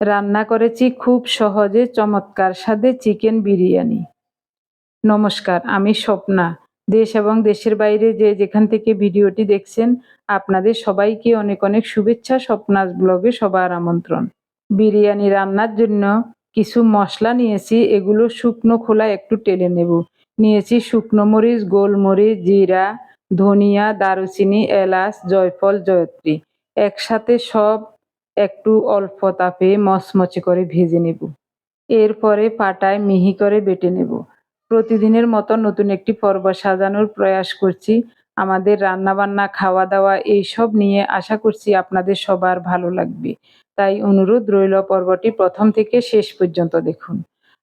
রান্না করেছি খুব সহজে, চমৎকার স্বাদে চিকেন বিরিয়ানি। নমস্কার, আমি স্বপ্না। দেশ এবং দেশের বাইরে যে যেখান থেকে ভিডিওটি দেখছেন, আপনাদের সবাইকে অনেক অনেক শুভেচ্ছা স্বপ্নাস ব্লগে সবার আমন্ত্রণ। বিরিয়ানি রান্নার জন্য কিছু মশলা নিয়েছি, এগুলো শুকনো খোলা একটু টেলে নেব। নিয়েছি শুকনো মরিচ, গোলমরিচ, জিরা, ধনিয়া, দারুচিনি, এলাচ, জয়ফল, জয়ত্রী। একসাথে সব একটু অল্প তাপে মচমচে করে ভেজে নেব। এরপরে পাটায় মিহি করে বেটে নেব। প্রতিদিনের মতো নতুন একটি পর্ব সাজানোর প্রয়াস করছি। আমাদের রান্নাবান্না খাওয়া দাওয়া এইসব নিয়ে আশা করছি আপনাদের সবার ভালো লাগবে। তাই অনুরোধ রইল পর্বটি প্রথম থেকে শেষ পর্যন্ত দেখুন।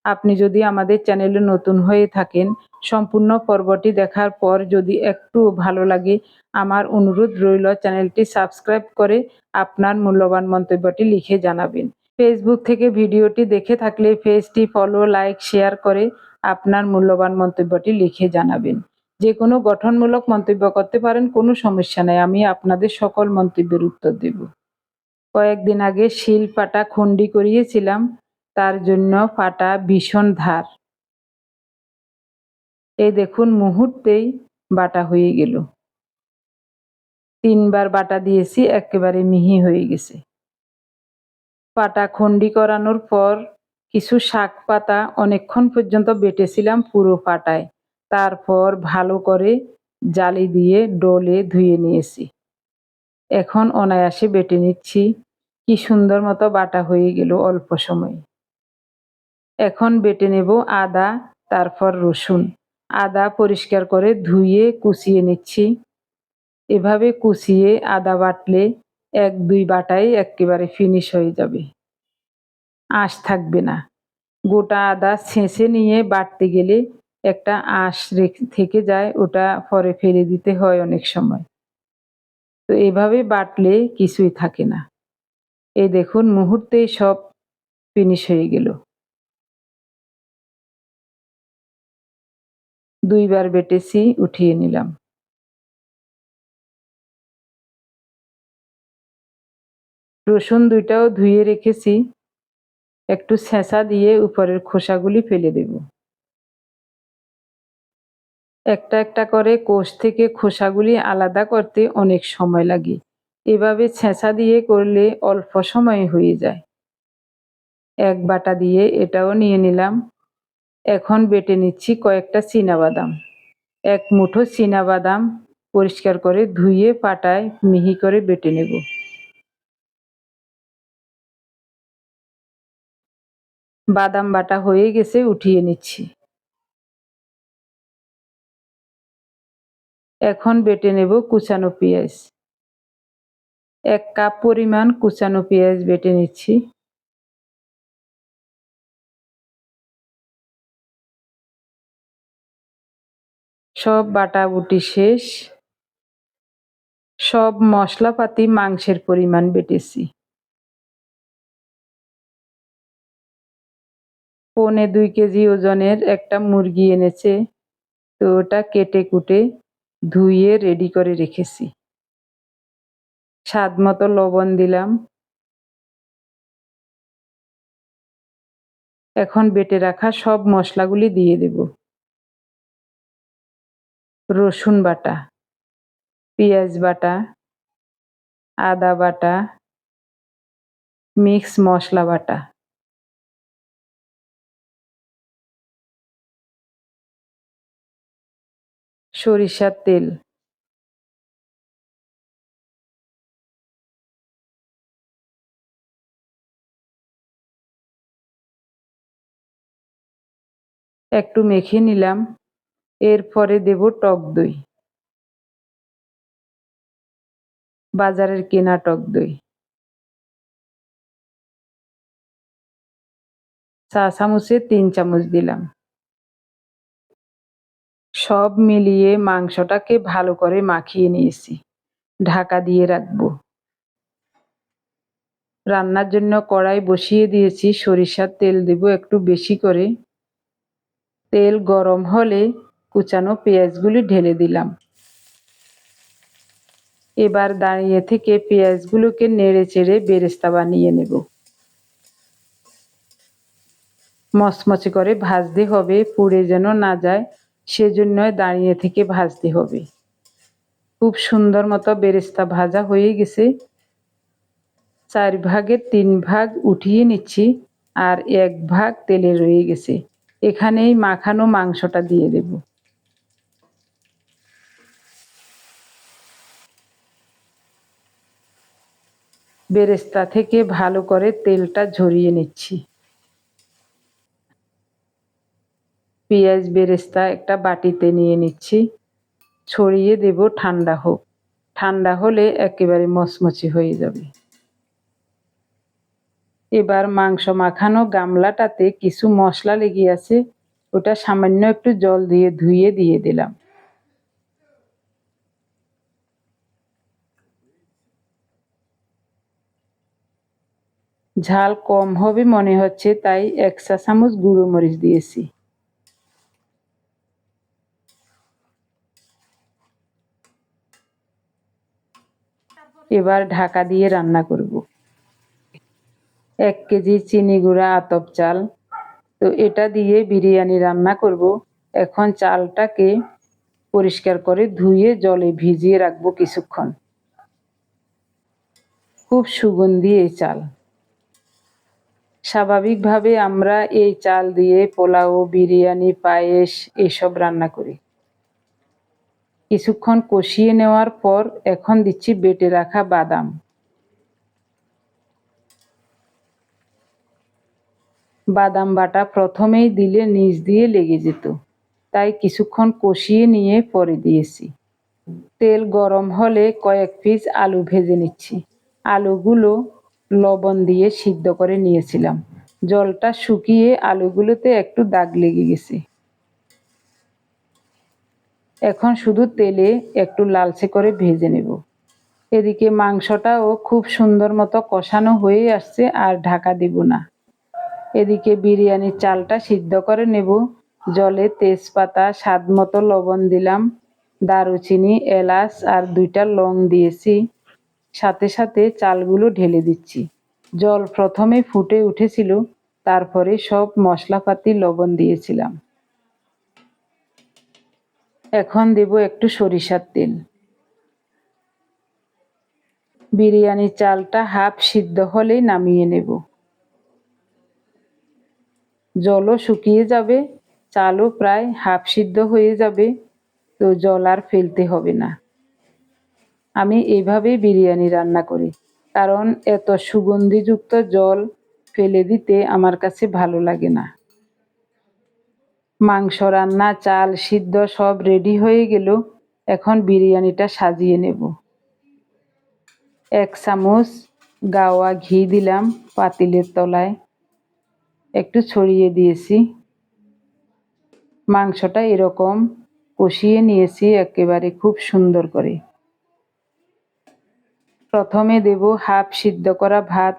আপনি যদি আমাদের চ্যানেলে নতুন হয়ে থাকেন সম্পূর্ণ পর্বটি দেখার পর যদি একটু ভালো লাগে, আমার অনুরোধ রইল চ্যানেলটি সাবস্ক্রাইব করে আপনার মূল্যবান মন্তব্যটি লিখে জানাবেন। ফেসবুক থেকে ভিডিওটি দেখে থাকলে পেজটি ফলো লাইক শেয়ার করে আপনার মূল্যবান মন্তব্যটি লিখে জানাবেন। যে কোনো গঠনমূলক মন্তব্য করতে পারেন, কোনো সমস্যা নেই, আমি আপনাদের সকল মন্তব্যের উত্তর দেব। কয়েকদিন আগে শিল পাটা খন্ডি করিয়েছিলাম, তার জন্য পাটা ভীষণ ধার। এই দেখুন মুহূর্তেই বাটা হয়ে গেল। তিনবার বাটা দিয়েছি, একেবারে মিহি হয়ে গেছে। পাটা খন্ডি করানোর পর কিছু শাক পাতা অনেকক্ষণ পর্যন্ত বেটেছিলাম পুরো পাটায়। তারপর ভালো করে জালি দিয়ে ডলে ধুয়ে নিয়েছি। এখন অনায়াসে বেটে নিচ্ছি। কি সুন্দর মতো বাটা হয়ে গেল অল্প সময়ে। এখন বেটে নেব আদা, তারপর রসুন। আদা পরিষ্কার করে ধুয়ে কুচিয়ে নিচ্ছি। এভাবে কুচিয়ে আদা বাটলে এক দুই বাটাই একেবারে ফিনিশ হয়ে যাবে। আঁশ থাকবে না। গোটা আদা ছেঁচে নিয়ে বাটতে গেলে একটা আঁশ থেকে যায়, ওটা পরে ফেলে দিতে হয় অনেক সময়। তো এভাবে বাটলে কিছুই থাকে না। এই দেখুন, মুহূর্তেই সব ফিনিশ হয়ে গেল। দুইবার বেটেছি, উঠিয়ে নিলাম। রসুন দুইটাও ধুয়ে রেখেছি। একটু ছেঁচা দিয়ে উপরের খোসাগুলি ফেলে দেব। একটা একটা করে কোষ থেকে খোসাগুলি আলাদা করতে অনেক সময় লাগে। এভাবে ছেঁচা দিয়ে করলে অল্প সময়ে হয়ে যায়। এক বাটা দিয়ে এটাও নিয়ে নিলাম। এখন বেটে নিচ্ছি কয়েকটা বাদাম এক মুঠো বাদাম পরিষ্কার করে ধুয়ে পাটায় মিহি করে বেটে নেব। বাদাম বাটা হয়ে গেছে, উঠিয়ে নিচ্ছি। এখন বেটে নেব কুচানো পেঁয়াজ। এক কাপ পরিমাণ কুচানো পেঁয়াজ বেটে নিচ্ছি। সব বাটাবুটি শেষ। সব মশলাপাতি মাংসের পরিমাণ বেটেছি। পৌনে দুই কেজি ওজনের একটা মুরগি এনেছে, তো ওটা কেটে কুটে ধুয়ে রেডি করে রেখেছি। স্বাদ মতো লবণ দিলাম। এখন বেটে রাখা সব মশলাগুলি দিয়ে দেব। রসুন বাটা পেঁয়াজ বাটা আদা বাটা মিক্স মশলা বাটা। সরিষার তেল। একটু মেখে নিলাম। এরপরে দেব টক দই। বাজারের কেনা টক দই। চা চামচে তিন চামচ দিলাম। সব মিলিয়ে মাংসটাকে ভালো করে মাখিয়ে নিয়েছি। ঢাকা দিয়ে রাখব। রান্নার জন্য কড়াই বসিয়ে দিয়েছি। সরিষার তেল দেব একটু বেশি করে। তেল গরম হলে কুচানো পেঁয়াজগুলি ঢেলে দিলাম। এবার দাঁড়িয়ে থেকে পেঁয়াজগুলোকে নেড়ে চেড়ে বেরেস্তা বানিয়ে নেব। মচমচে করে ভাজতে হবে, পুড়ে যেন না যায় সেজন্য দাঁড়িয়ে থেকে ভাজতে হবে। খুব সুন্দর মতো বেরেস্তা ভাজা হয়ে গেছে। চার ভাগের তিন ভাগ উঠিয়ে নিচ্ছি আর এক ভাগ তেলে রয়ে গেছে। এখানেই মাখানো মাংসটা দিয়ে দেব। বেরেস্তা থেকে ভালো করে তেলটা ঝরিয়ে নিচ্ছি। পেঁয়াজ বেরেস্তা একটা বাটিতে নিয়ে নিচ্ছি। ছড়িয়ে দেব ঠান্ডা হোক। ঠান্ডা হলে একেবারে মচমচে হয়ে যাবে। এবার মাংস মাখানো গামলাটাতে কিছু মশলা লেগে আছে। ওটা সামান্য একটু জল দিয়ে ধুয়ে দিয়ে দিলাম। ঝাল কম হবে মনে হচ্ছে, তাই এক চা চামচ গুঁড়ো মরিচ দিয়েছি। এবার ঢাকা দিয়ে রান্না করব। এক কেজি চিনি গুঁড়া আতপ চাল। তো এটা দিয়ে বিরিয়ানি রান্না করব। এখন চালটাকে পরিষ্কার করে ধুয়ে জলে ভিজিয়ে রাখব কিছুক্ষণ। খুব সুগন্ধি এই চাল। স্বাভাবিকভাবে আমরা এই চাল দিয়ে পোলাও, বিরিয়ানি, পায়েস এসব রান্না করি। কিছুক্ষণ কষিয়ে নেওয়ার পর এখন দিচ্ছি বেটে রাখা বাদাম। বাদাম বাটা প্রথমেই দিলে নিচ দিয়ে লেগে যেত, তাই কিছুক্ষণ কষিয়ে নিয়ে পরে দিয়েছি। তেল গরম হলে কয়েক পিস আলু ভেজে নিচ্ছি। আলুগুলো লবণ দিয়ে সিদ্ধ করে নিয়েছিলাম। জলটা শুকিয়ে আলুগুলোতে একটু দাগ লেগে গেছে। এখন শুধু তেলে একটু লালচে করে ভেজে নেব। এদিকে মাংসটাও খুব সুন্দর মতো কষানো হয়ে আসছে আর ঢাকা দেব না। এদিকে বিরিয়ানির চালটা সিদ্ধ করে নেব। জলে তেজপাতা, স্বাদ মতো লবণ দিলাম। দারুচিনি, এলাচ আর দুইটা লং দিয়েছি। সাথে সাথে চালগুলো ঢেলে দিচ্ছি। জল প্রথমে ফুটে উঠেছিল, তারপরে সব মশলাপাতি লবণ দিয়েছিলাম। এখন দেব একটু সরিষার তেল। বিরিয়ানি চালটা হাফ সিদ্ধ হলেই নামিয়ে নেব। জলও শুকিয়ে যাবে, চালও প্রায় হাফ সিদ্ধ হয়ে যাবে, তো জল আর ফেলতে হবে না। আমি এইভাবেই বিরিয়ানি রান্না করি। কারণ এত সুগন্ধিযুক্ত জল ফেলে দিতে আমার কাছে ভালো লাগে না। মাংস রান্না, চাল সিদ্ধ সব রেডি হয়ে গেল, এখন বিরিয়ানিটা সাজিয়ে নেব। এক চামচ গাওয়া ঘি দিলাম পাতিলের তলায়। একটু ছড়িয়ে দিয়েছি। মাংসটা এরকম কষিয়ে নিয়েছি, একেবারে খুব সুন্দর করে। প্রথমে দেব হাফ সিদ্ধ করা ভাত।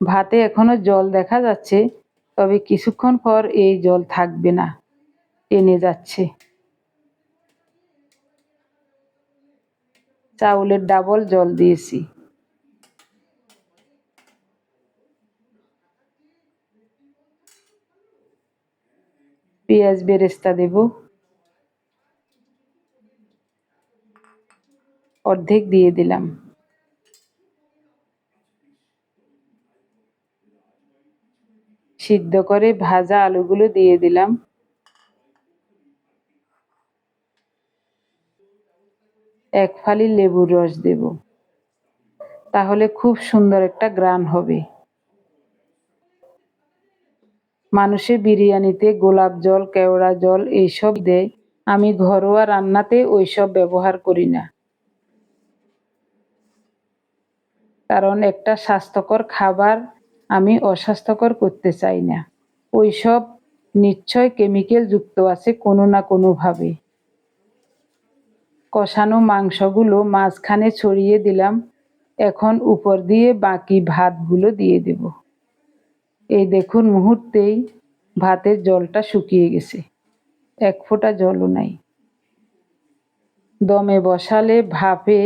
ভাতে এখনও জল দেখা যাচ্ছে, তবে কিছুক্ষণ পর এই জল থাকবে না টেনে যাচ্ছে। চাউলের ডাবল জল দিয়েছি। পেঁয়াজ বেরেস্তা দেব। অর্ধেক দিয়ে দিলাম। সিদ্ধ করে ভাজা আলুগুলো দিয়ে দিলাম। এক ফালি লেবুর রস দেব। তাহলে খুব সুন্দর একটা গ্রান হবে। মানুষে বিরিয়ানিতে গোলাপ জল, কেওড়া জল এইসব দেয়। আমি ঘরোয়া রান্নাতে ওইসব ব্যবহার করি না। কারণ একটা স্বাস্থ্যকর খাবার আমি অস্বাস্থ্যকর করতে চাই না। ওইসব নিশ্চয় কেমিক্যাল যুক্ত আছে কোনো না কোনোভাবে। কষানো মাংসগুলো মাঝখানে ছড়িয়ে দিলাম। এখন উপর দিয়ে বাকি ভাতগুলো দিয়ে দেব। এই দেখুন মুহূর্তেই ভাতের জলটা শুকিয়ে গেছে। এক ফোঁটা জলও নাই। দমে বসালে ভাপে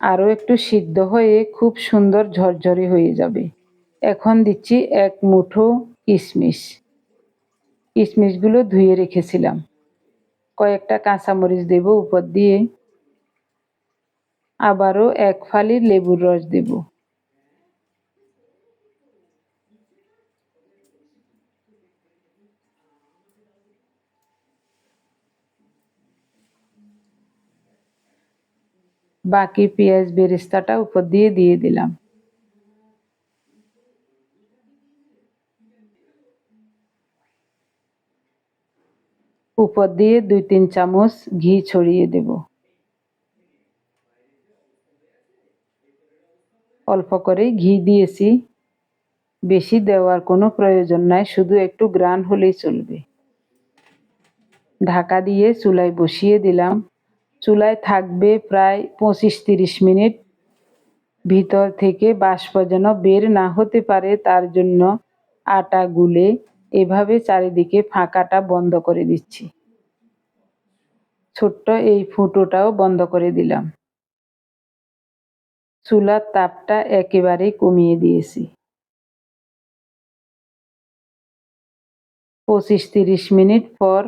আরও একটু সিদ্ধ হয়ে খুব সুন্দর ঝরঝরে হয়ে যাবে। এখন দিচ্ছি এক মুঠো কিশমিশ। কিশমিশগুলো ধুয়ে রেখেছিলাম। কয়েকটা কাঁচামরিচ দেব উপর দিয়ে। আবারও এক ফালি লেবুর রস দেব। বাকি পেঁয়াজ বেরেস্তাটা উপর দিয়ে দিয়ে দিলাম। উপর দিয়ে দুই তিন চামচ ঘি ছড়িয়ে দেব। অল্প করে ঘি দিয়েছি। বেশি দেওয়ার কোনো প্রয়োজন নাই, শুধু একটু গ্রান হলেই চলবে। ঢাকা দিয়ে চুলায় বসিয়ে দিলাম। চুলায় থাকবে প্রায় পঁচিশ তিরিশ মিনিট। ভিতর থেকে বাষ্প যেন বের না হতে পারে, তার জন্য আটা গুলে এভাবে চারিদিকে ফাঁকাটা বন্ধ করে দিচ্ছি। ছোট্ট এই ফুটোটাও বন্ধ করে দিলাম। চুলার তাপটা একেবারেই কমিয়ে দিয়েছি। পঁচিশ তিরিশ মিনিট পর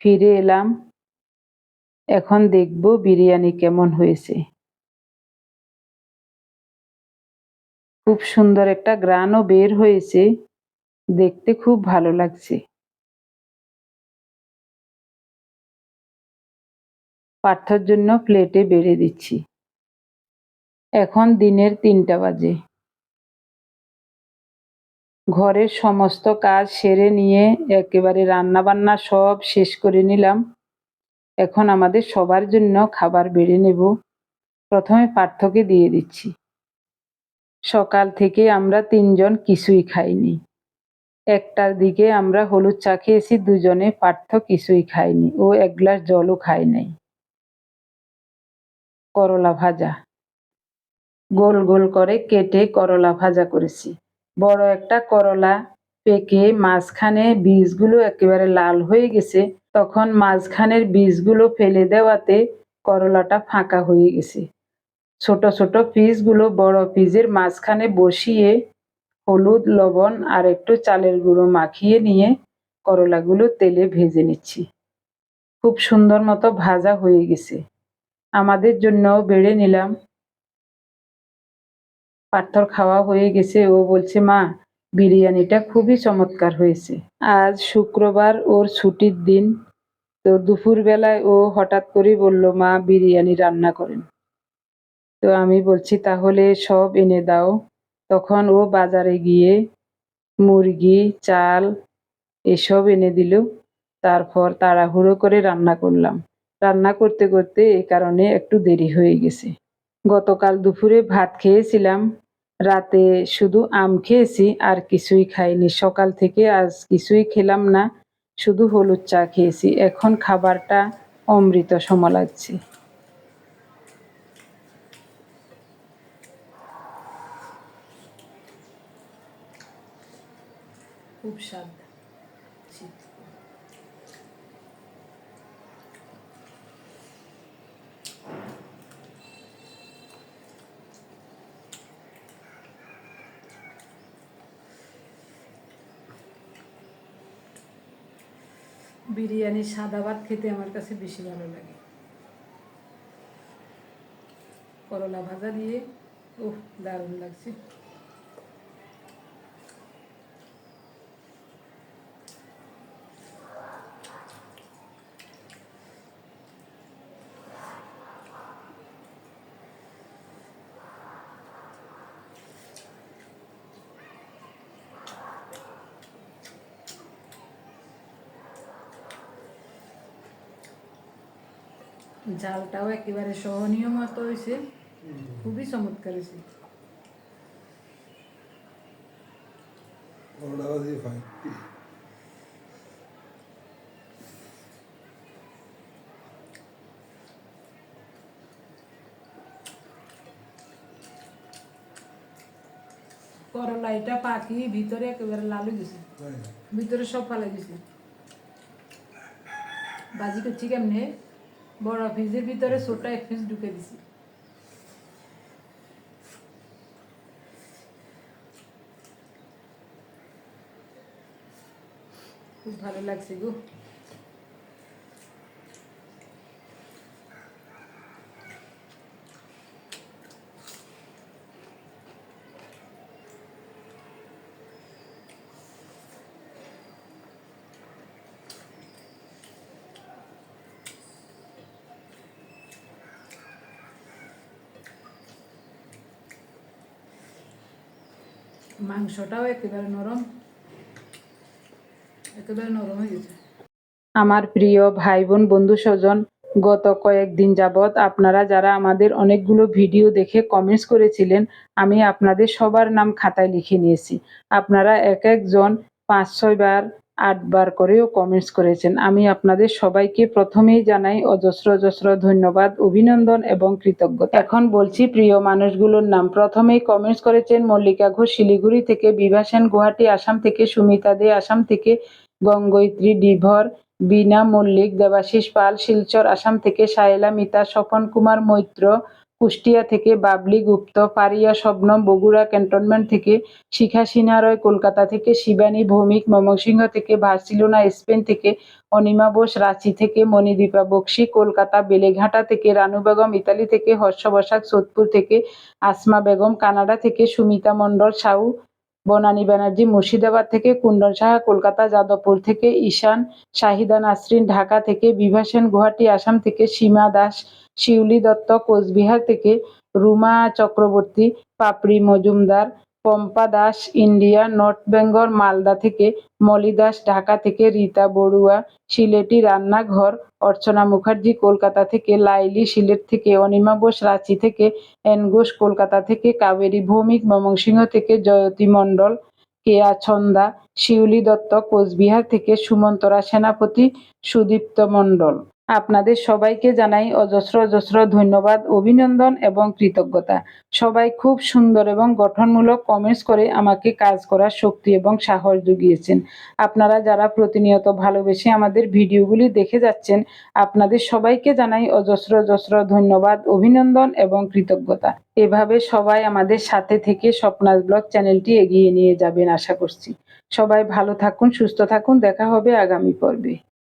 ফিরে এলাম। এখন দেখব বিরিয়ানি কেমন হয়েছে। খুব সুন্দর একটা গ্রানও বের হয়েছে। দেখতে খুব ভালো লাগছে। পার্থর জন্য প্লেটে বেড়ে দিচ্ছি। এখন দিনের তিনটা বাজে। ঘরের সমস্ত কাজ সেরে নিয়ে একেবারে রান্না বান্না সব শেষ করে নিলাম। এখন আমাদের সবার জন্য খাবার বেড়ে নেব। প্রথমে পার্থকে দিয়ে দিচ্ছি। সকাল থেকে আমরা তিনজন কিছুই খাইনি। একটার দিকে আমরা হলুদ চা খেয়েছি, দুজনে পার্থ কিছুই খায়নি। ও এক গ্লাস জলও খায় নাই। করলা ভাজা। গোল গোল করে কেটে করলা ভাজা করেছি। বড় একটা করলা পেকে মাঝখানে বীজগুলো একেবারে লাল হয়ে গেছে। তখন মাঝখানের বীজগুলো ফেলে দেওয়াতে করলাটা ফাঁকা হয়ে গেছে। ছোট ছোট পিসগুলো বড় পিসের মাঝখানে বসিয়ে হলুদ, লবণ আর একটু চালের গুঁড়ো মাখিয়ে নিয়ে করলাগুলো তেলে ভেজে নিচ্ছি। খুব সুন্দর মতো ভাজা হয়ে গেছে। আমাদের জন্যও বেড়ে নিলাম। পাথর খাওয়া হয়ে গেছে। ও বলছে, মা বিরিয়ানিটা খুবই চমৎকার হয়েছে। আজ শুক্রবার ওর ছুটির দিন, তো দুপুরবেলায় ও হঠাৎ করেই বলল, মা, বিরিয়ানি রান্না করেন। তো আমি বলছি, তাহলে সব এনে দাও। তখন ও বাজারে গিয়ে মুরগি, চাল এসব এনে দিল। তারপর তাড়াহুড়ো করে রান্না করলাম। রান্না করতে করতে এই কারণে একটু দেরি হয়ে গেছে। গতকাল দুপুরে ভাত খেয়েছিলাম। রাতে শুধু আম খেয়েছি আর কিছুই খাইনি। সকাল থেকে আজ কিছুই খেলাম না, শুধু হলুদ চা খেয়েছি। এখন খাবারটা অমৃত সম লাগছে খুব স্বাদ। বিরিয়ানি, সাদা ভাত খেতে আমার কাছে বেশি ভালো লাগে। করলা ভাজা দিয়ে ও দারুণ লাগছে। জালটাও একেবারে সহনীয় মতো হয়েছে। খুবই চমৎকার হয়েছে। করলা এটা পাকি ভিতরে একেবারে লালু গেছে। ভিতরে সব ফালাই দিছে। বাজি করছি কেমনে? বড় ফ্রিজের ভিতরে ছোট এক ফ্রিজ ঢুকে দিছি। খুব ভালো লাগছে গো। মাংসটাও একেবারে নরম। একেবারে নরম হয়ে গেছে। আমার প্রিয় ভাই বোন বন্ধু স্বজন গত কয়েকদিন যাবৎ আপনারা যারা আমাদের অনেকগুলো ভিডিও দেখে কমেন্টস করেছিলেন, আমি আপনাদের সবার নাম খাতায় লিখে নিয়েছি। আপনারা এক একজন পাঁচ ছয় বার আটবার করেও কমেন্টস করেছেন। আমি আপনাদের সবাইকে প্রথমেই জানাই অজস্র অজস্র ধন্যবাদ, অভিনন্দন এবং কৃতজ্ঞতা। এখন বলছি, প্রিয় মানুষগুলোর নাম। প্রথমেই কমেন্টস করেছেন মল্লিকা ঘোষ, শিলিগুড়ি থেকে বিভা সেন গুয়াহাটি, আসাম থেকে সুমিতা দে, আসাম থেকে গঙ্গোত্রী ডিভর, বিনা মল্লিক, দেবাশিস পাল, শিলচর, আসাম থেকে সায়েলা মিতা, স্বপন কুমার মৈত্র কুষ্টিয়া থেকে বাবলি, গুপ্ত পারিয়া শবনম বগুড়া ক্যান্টনমেন্ট থেকে শিখা সিনহা রয় কলকাতা থেকে শিবানী, ভৌমিক, ময়মনসিংহ থেকে বার্সিলোনা স্পেন থেকে অনিমা বোস, রাঁচি থেকে মণিদীপা বক্সি, কলকাতা, বেলেঘাটা থেকে রানু বেগম, ইতালি থেকে হর্ষ বসাক, সোদপুর থেকে আসমা বেগম, কানাডা থেকে সুমিতা মণ্ডল সাউ বনানী ব্যানার্জি মুর্শিদাবাদ থেকে কুন্দন সাহা কলকাতা, যাদবপুর থেকে, ঈশান, শাহিদা নাসরিন ঢাকা থেকে বিভাসেন গুয়াহাটি, আসাম থেকে, সীমা দাস, শিউলি দত্ত কোচবিহার থেকে, রুমা চক্রবর্তী, পাপড়ি মজুমদার পম্পা দাস ইন্ডিয়া, নর্থ বেঙ্গল, মালদা থেকে মলি দাস, ঢাকা থেকে রীতা বড়ুয়া, সিলেটি রান্নাঘর, অর্চনা মুখার্জি কলকাতা থেকে লাইলি, সিলেট থেকে অনিমা বোস, রাঁচি থেকে এন ঘোষ, কলকাতা থেকে কাবেরী ভৌমিক, ময়মনসিংহ থেকে জয়তী মণ্ডল কেয়া ছন্দা, শিউলি দত্ত, কোচবিহার থেকে সুমন্তরা সেনাপতি, সুদীপ্ত মণ্ডল। আপনাদের সবাইকে জানাই অজস্র অজস্র ধন্যবাদ, অভিনন্দন এবং কৃতজ্ঞতা। সবাই খুব সুন্দর এবং গঠনমূলক কমেন্টস করে আমাকে কাজ করার শক্তি এবং সাহস জুগিয়েছেন। আপনারা যারা প্রতিনিয়ত ভালোবেসে আমাদের ভিডিওগুলি দেখে যাচ্ছেন, আপনাদের সবাইকে জানাই অজস্র অজস্র ধন্যবাদ, অভিনন্দন এবং কৃতজ্ঞতা। এভাবে সবাই আমাদের সাথে থেকে স্বপ্নাস ব্লগ চ্যানেলটি এগিয়ে নিয়ে যাবেন আশা করছি। সবাই ভালো থাকুন, সুস্থ থাকুন, দেখা হবে আগামী পর্বে।